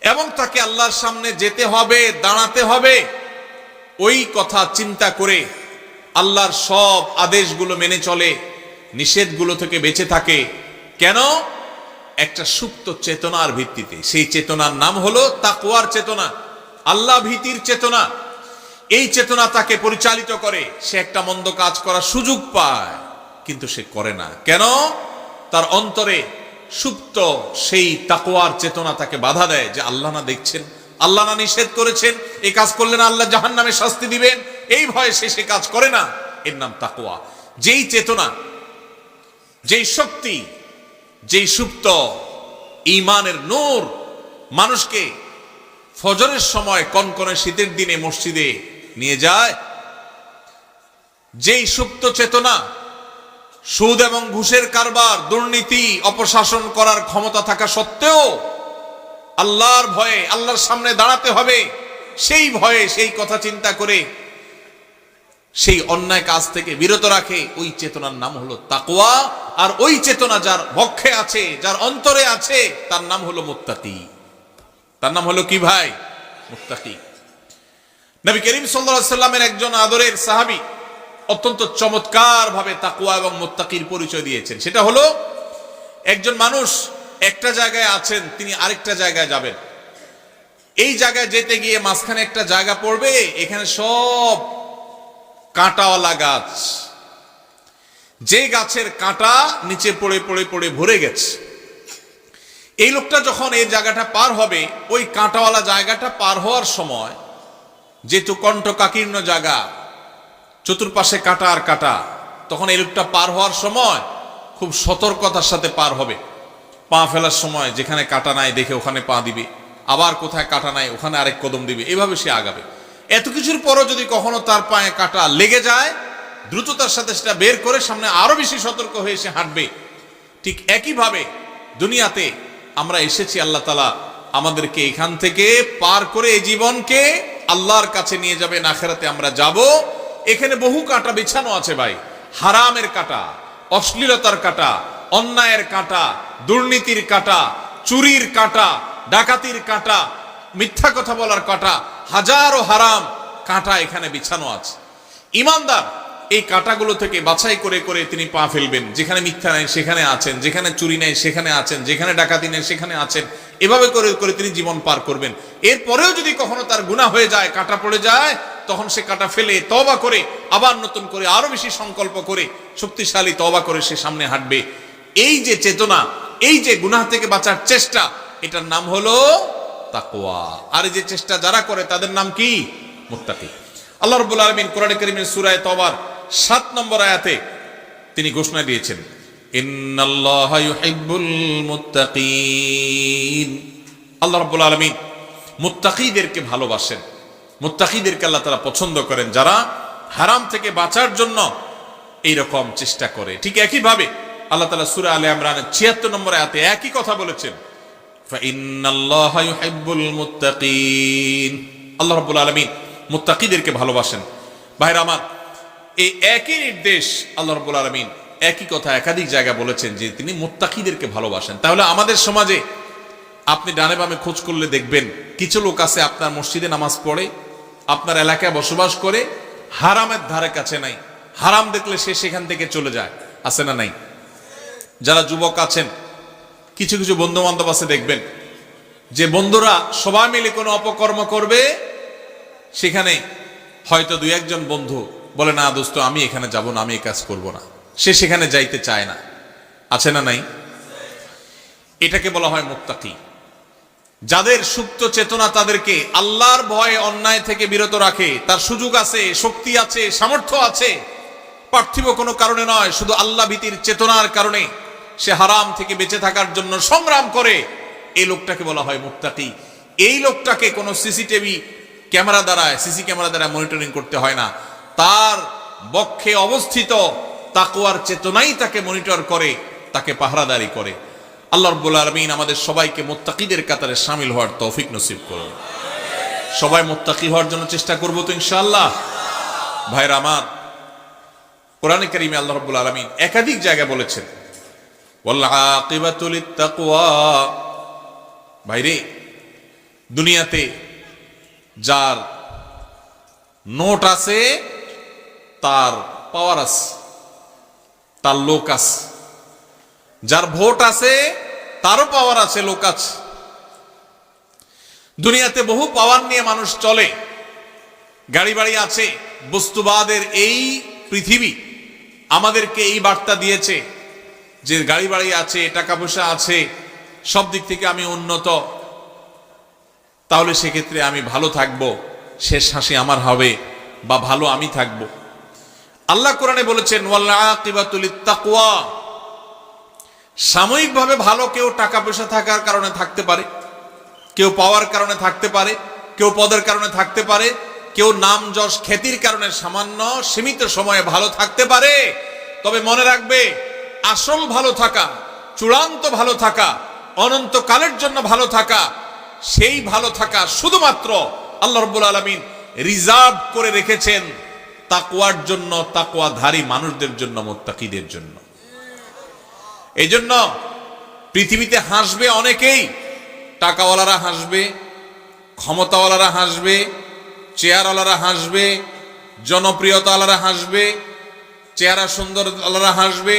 এবং তাকে আল্লাহর সামনে যেতে হবে, দাঁড়াতে হবে। ওই কথা চিন্তা করে আল্লাহর সব আদেশগুলো মেনে চলে, নিষেধগুলো থেকে বেঁচে থাকে। কেন? একটা সুপ্ত চেতনার ভিত্তিতে। সেই চেতনার নাম হলো তাকুয়ার চেতনা। আল্লাহ ভীতির চেতনা। এই চেতনা তাকে পরিচালিত করে। সে একটা মন্দ কাজ করার সুযোগ পায়, কিন্তু সে করে না। কেন? তার অন্তরে সুপ্ত সেই তাকোয়ার চেতনা তাকে বাধা দেয় যে আল্লাহ না দেখছেন, আল্লাহ না নিষেধ করেছেন এই কাজ করলে না আল্লাহ জাহান নামে শাস্তি দিবেন। এই ভয়ে সে সে কাজ করে না। এর নাম তাকোয়া যেই চেতনা, যেই শক্তি, যেই সুপ্ত ইমানের নূর মানুষকে ফজরের সময় কনকনে শীতের দিনে মসজিদে নিয়ে যায়, যেই সুপ্ত চেতনা সুদ এবং ঘুষের কারবার, দুর্নীতি, অপশাসন করার ক্ষমতা থাকা সত্ত্বেও আল্লাহর ভয়ে, আল্লাহর সামনে দাঁড়াতে হবে। সেই ভয়ে সেই কথা চিন্তা করে সেই অন্যায় কাজ থেকে বিরত রাখে। ওই চেতনার নাম হলো তাকওয়া। আর ওই চেতনা যার বক্ষে আছে, যার অন্তরে আছে, তার নাম হলো মুত্তাকি। তার নাম হলো কি ভাই? মুত্তাকি। নবী করিম সাল্লামের একজন আদরের সাহাবী অত্যন্ত চমৎকার ভাবে তাকুয়া এবং মোত্তাকির পরিচয় দিয়েছেন। সেটা হলো, একজন মানুষ একটা জায়গায় আছেন, তিনি আরেকটা জায়গায় যাবেন। এই জায়গায় যেতে গিয়ে মাঝখানে একটা জায়গা পড়বে, এখানে সব কাঁটাওয়ালা গাছ। যে গাছের কাঁটা নিচে পড়ে পড়ে পড়ে ভরে গেছে। এই লোকটা যখন এই জায়গাটা পার হবে, ওই কাঁটাওয়ালা জায়গাটা পার হওয়ার সময়, যেহেতু কণ্ঠকাকীর্ণ জায়গা চতুর্পাশে কাটা আর কাটা, তখন এই লোকটা পার হওয়ার সময় খুব সতর্কতার সাথে পার হবে। পা ফেলার সময় যেখানে কাটা নাই দেখে ওখানে পা দিবে, আবার কোথায় কাটা নাই ওখানে আরেক কদম দিবে, এভাবে সে আগাবে। এত কিছুর পরও যদি কখনো তার পায়ে কাটা লেগে যায়, দ্রুততার সাথে সেটা বের করে সামনে আরও বেশি সতর্ক হয়ে সে হাঁটবে। ঠিক একইভাবে দুনিয়াতে আমরা এসেছি আল্লাহ তালা আমাদেরকে এখান থেকে পার করে এই জীবনকে আল্লাহর কাছে নিয়ে যাবে আখেরাতে আমরা যাব। এখানে বহু কাঁটা বিছানো আছে ভাই। হারামের কাঁটা, অশ্লীলতার কাঁটা, অন্যায়ের কাঁটা, দুর্নীতির কাঁটা, চুরির কাঁটা, ডাকাতির কাঁটা, মিথ্যা কথা বলার কাঁটা, হাজারো হারাম কাঁটা এখানে বিছানো আছে। ইমানদার, এই কাঁটাগুলো থেকে বাছাই করে করে তিনি পা ফেলবেন। যেখানে মিথ্যা নেই, সেখানে আছেন। যেখানে চুরি নেই, সেখানে আছেন। যেখানে ডাকাতি নেই, সেখানে আছেন। এভাবে করে করে তিনি জীবন পার করবেন। এরপরেও যদি কখনো তার গুণা হয়ে যায়, কাটা পড়ে যায়, তখন সে কাটা ফেলে তবা করে, আবার নতুন করে আরও বেশি সংকল্প করে, শক্তিশালী তবা করে সে সামনে হাঁটবে। এই যে চেতনা, এই যে গুনাহ থেকে বাঁচার চেষ্টা, এটার নাম হলো তাকওয়া। আর এই যে চেষ্টা যারা করে, তাদের নাম কি? মুত্তাকি। আল্লাহ রাব্বুল আলামিন কোরআন কারীমের সূরা তওবার 7 নম্বর আয়াতে তিনি ঘোষণা দিয়েছেন আল্লাহ রাব্বুল আলামিন মুত্তাকিদেরকে ভালোবাসেন। মুত্তাকিদেরকে আল্লাহ তাআলা পছন্দ করেন। যারা হারাম থেকে বাঁচার জন্য এই রকম চেষ্টা করে। ঠিক একই ভাবে আল্লাহ তাআলা সূরা আলে ইমরানের 76 নম্বর আয়াতে একই কথা বলেছেন। আল্লাহ রাব্বুল আলামিন মুত্তাকিদেরকে ভালোবাসেন। ভাইরা আমার, এই একই নির্দেশ আল্লাহ রাব্বুল আলামিন একই কথা একাধিক জায়গা বলেছেন যে তিনি মুত্তাকিদেরকে ভালোবাসেন। তাহলে আমাদের সমাজে আপনি ডানে বামে খোঁজ করলে দেখবেন, কিছু লোক আছে আপনার মসজিদে নামাজ পড়ে, আপনার এলাকায় বসবাস করে, হারামের ধারে কাছে নাই, হারাম দেখলে সে সেখান থেকে চলে যায়, আছে না নাই? যারা যুবক আছেন, কিছু কিছু বন্ধু বান্ধব আছে দেখবেন, যে বন্ধুরা সবাই মিলে কোনো অপকর্ম করবে, সেখানে হয়তো দুই একজন বন্ধু বলে, না দোস্ত, আমি এখানে যাব না, আমি এই কাজ করব না। সে সেখানে যাইতে চায় না। আছে না নাই? এটাকে বলা হয় মুক্তাকি যাদের সুপ্ত চেতনা তাদেরকে আল্লাহর ভয়ে অন্যায় থেকে বিরত রাখে, তার সুযোগ আছে, শক্তি আছে, সামর্থ্য আছে, পার্থিব কোনো কারণে নয়, শুধু আল্লাহ ভীতির চেতনার কারণে সে হারাম থেকে বেঁচে থাকার জন্য সংগ্রাম করে, এই লোকটাকে বলা হয় মুক্তাকি এই লোকটাকে কোনো সিসিটিভি ক্যামেরা দ্বারা সিসি ক্যামেরা দ্বারা মনিটরিং করতে হয় না। তার বক্ষে অবস্থিত তাকুয়ার চেতনাই তাকে মনিটর করে, তাকে পাহারাদারি করে। আল্লাহ রব্বুল আলমিন আমাদের সবাইকে মোত্তাকিদের কাতারে সামিল হওয়ার তৌফিক নসিব করুন। সবাই মোত্তাকি হওয়ার জন্য চেষ্টা করব তো ইনশাআল্লাহ। ভাইরা আমার, কোরআন করিমে আল্লাহ রব্বুল আলমিন একাধিক জায়গায় বলেছেন ভাইরে, দুনিয়াতে যার নোট আছে, তার পাওয়ার আছে। তার লোক আছে। যার ভোট আছে, তারও পাওয়ার আছে, লোক আছে। দুনিয়াতে বহু পাওয়ার নিয়ে মানুষ চলে। গাড়ি বাড়ি আছে, বস্তুবাদের এই পৃথিবী আমাদেরকে এই বার্তা দিয়েছে যে গাড়ি বাড়ি আছে টাকা পয়সা আছে, সব দিক থেকে আমি উন্নত। তাহলে সেক্ষেত্রে আমি ভালো থাকব, শেষ হাসি আমার হবে বা ভালো আমি থাকব। আল্লাহ কোরআনে বলেছেন তাকওয়া সাময়িকভাবে ভালো কেউ টাকা পয়সা থাকার কারণে থাকতে পারে, কেউ পাওয়ার কারণে থাকতে পারে, কেউ পদের কারণে থাকতে পারে, কেউ নাম, যশ, খ্যাতির কারণে সামান্য, সীমিত সময়ে ভালো থাকতে পারে। তবে মনে রাখবে, আসল ভালো থাকা, চূড়ান্ত ভালো থাকা, অনন্তকালের জন্য ভালো থাকা, সেই ভালো থাকা শুধুমাত্র আল্লাহ রব্বুল আলমিন রিজার্ভ করে রেখেছেন। তাকুয়ার জন্য তাকুয়াধারী মানুষদের জন্য, মোত্তাকিদের জন্য। এই জন্য পৃথিবীতে হাসবে অনেকেই, টাকাওয়ালারা হাসবে, ক্ষমতাওয়ালারা হাসবে, চেয়ারওয়ালারা হাসবে, জনপ্রিয়তাওয়ালারা হাসবে, চেহারা সুন্দর আলারা হাসবে,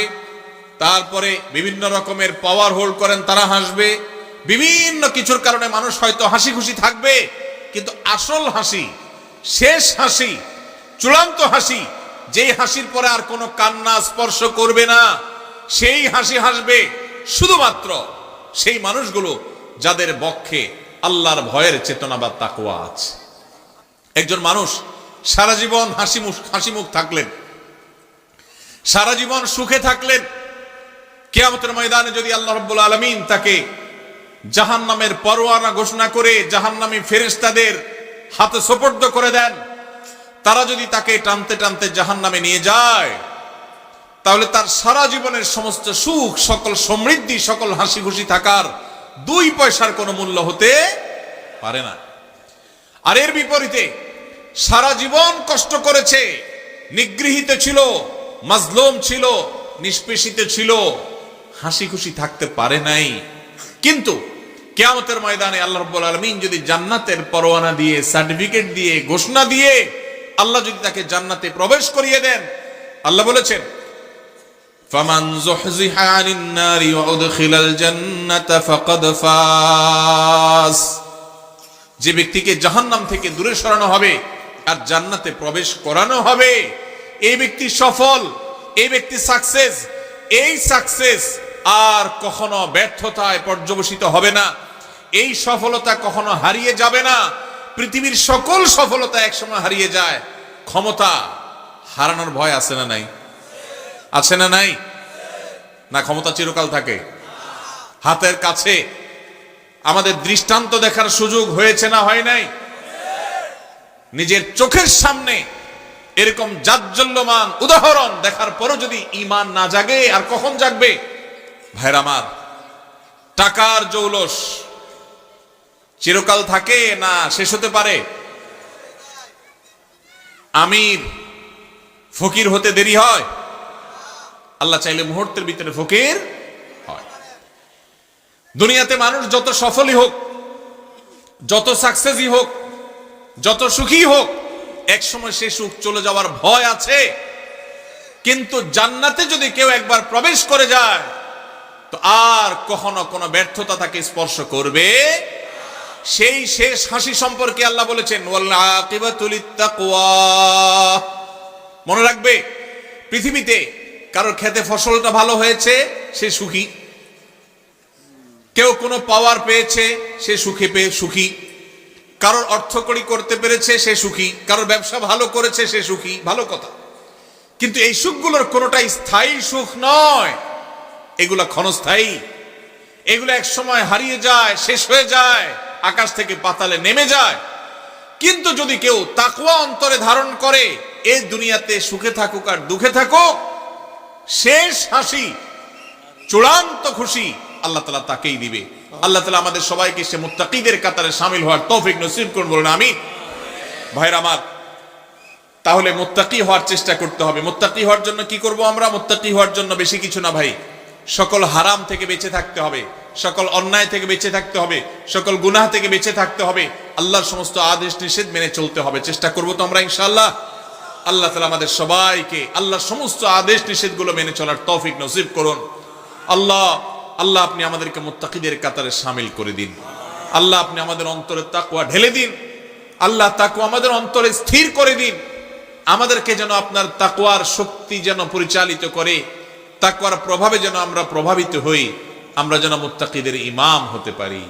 তারপরে বিভিন্ন রকমের পাওয়ার হোল্ড করেন, তারা হাসবে। বিভিন্ন কিছুর কারণে মানুষ হয়তো হাসি খুশি থাকবে, কিন্তু আসল হাসি, শেষ হাসি চূড়ান্ত হাসি, যেই হাসির পরে আর কোনো কান্না স্পর্শ করবে না, সেই হাসি হাসবে শুধুমাত্র সেই মানুষগুলো যাদের বক্ষে আল্লাহর ভয়ের চেতনা বা তাকুয়া আছে। একজন মানুষ সারা জীবন হাসি মুখ হাসি মুখ থাকলেন, সারা জীবন সুখে থাকলেন, কেয়ামতের ময়দানে যদি আল্লাহ রব্বুল আলমিন তাকে জাহান নামের পরোয়ানা ঘোষণা করে জাহান নামী ফেরেস্তাদের হাতে সোপর্দ করে দেন তারা যদি তাকে টানতে টানতে জাহান নামে নিয়ে যায়, তাহলে তার সারা জীবনের সমস্ত সুখ, সকল সমৃদ্ধি, সকল হাসি খুশি থাকার দুই পয়সার কোনো মূল্য হতে পারে না। আর এর বিপরীতে, সারা জীবন কষ্ট করেছে, নিগৃহীত ছিল, মাজলুম ছিল, নিষ্পেষিত ছিল হাসি খুশি থাকতে পারে নাই। কিন্তু কেয়ামতের ময়দানে আল্লাহ রব্বুল আলমিন যদি জান্নাতের পরোয়ানা দিয়ে, সার্টিফিকেট দিয়ে, ঘোষণা দিয়ে আল্লাহ যদি তাকে জান্নাতে প্রবেশ করিয়ে দেন আল্লাহ বলেছেন فمن زحزح عن النار وأدخل الجنة فقد فاز যে ব্যক্তিকে জাহান্নাম থেকে দূরে সরানো হবে আর জান্নাতে প্রবেশ করানো হবে এই ব্যক্তি সফল এই ব্যক্তি সাকসেস এই সাকসেস আর কখনো ব্যর্থতায় পর্যবসিত হবে না এই সফলতা কখনো হারিয়ে যাবে না পৃথিবীর সকল সফলতা একসময় হারিয়ে যায়। ক্ষমতা হারানোর ভয় আছে না নাই? আছে না নাই? না, ক্ষমতা চিরকাল থাকে। হাতের কাছে আমাদের দৃষ্টান্ত দেখার সুযোগ হয়েছে না হয় নাই? নিজের চোখের সামনে এরকম জাজ্জল্যমান উদাহরণ দেখার পরও যদি ইমান না জাগে, আর কখন জাগবে? ভাইর আমার, টাকার জৌলস চিরকাল থাকে না শেষ হতে পারে? আমির, ফকির হতে দেরি হয়? আল্লাহ চাইলে মুহূর্তের ভিতরে ফকির হয়। দুনিয়াতে মানুষ যত সফলই হোক, যত সাকসেসই হোক, যত সুখী হোক, এক সময় সে সুখ চলে যাওয়ার ভয় আছে। কিন্তু জান্নাতে যদি কেউ একবার প্রবেশ করে যায়, তো আর কখনো কোনো ব্যর্থতা তাকে স্পর্শ করবে সেই শেষ হাসি সম্পর্কে আল্লাহ বলেছেন মনে রাখবে, পৃথিবীতে কারোর খেতে ফসলটা ভালো হয়েছে, সে সুখী। কেউ কোনো পাওয়ার পেয়েছে, সে সুখে পেয়ে সুখী। কারোর অর্থকড়ি করতে পেরেছে, সে সুখী। কারোর ব্যবসা ভালো করেছে, সে সুখী। ভালো কথা। কিন্তু এই সুখগুলোর কোনোটাই স্থায়ী সুখ নয়। এগুলা ক্ষণস্থায়ী। এগুলো এক সময় হারিয়ে যায়, শেষ হয়ে যায়। আকাশ থেকে পাতালে নেমে যায়। কিন্তু যদি কেউ তাকুয়া অন্তরে ধারণ করে এই দুনিয়াতে সুখে থাকুক আর দুঃখে থাকুক, শেষ হাসি, চূড়ান্ত খুশি আল্লাহ তালা তাকেই দিবে। আল্লাহ তালা আমাদের সবাইকে সে মুত্তাকিদের কাতারে সামিল হওয়ার তৌফিক নসিব করুন বলুন আমি ভাইর আমার, তাহলে মুত্তাকি হওয়ার চেষ্টা করতে হবে। মুত্তাকি হওয়ার জন্য কি করব আমরা? মুত্তাকি হওয়ার জন্য বেশি কিছু না ভাই। সকল হারাম থেকে বেঁচে থাকতে হবে। সকল অন্যায় থেকে বেঁচে থাকতে হবে, সকল গুনাহ থেকে বেঁচে থাকতে হবে। আল্লাহর সমস্ত আদেশ নিষেধ মেনে চলতে হবে। চেষ্টা করব তো আমরা, ইনশাআল্লাহ। আল্লাহ তালা আমাদের সবাইকে আল্লাহর সমস্ত আদেশ নিষেধগুলো মেনে চলার তৌফিক নসিব করুন। আল্লাহ আল্লাহ আপনি আমাদেরকে মোত্তাকিদের কাতারে সামিল করে দিন। আল্লাহ আপনি আমাদের অন্তরে তাকুয়া ঢেলে দিন। আল্লাহ তাকুয়া আমাদের অন্তরে স্থির করে দিন। আমাদেরকে যেন আপনার তাকুয়ার শক্তি যেন পরিচালিত করে তাকুয়ার প্রভাবে যেন আমরা প্রভাবিত হই। আমরা যেন মুত্তাকিদের ইমাম হতে পারি।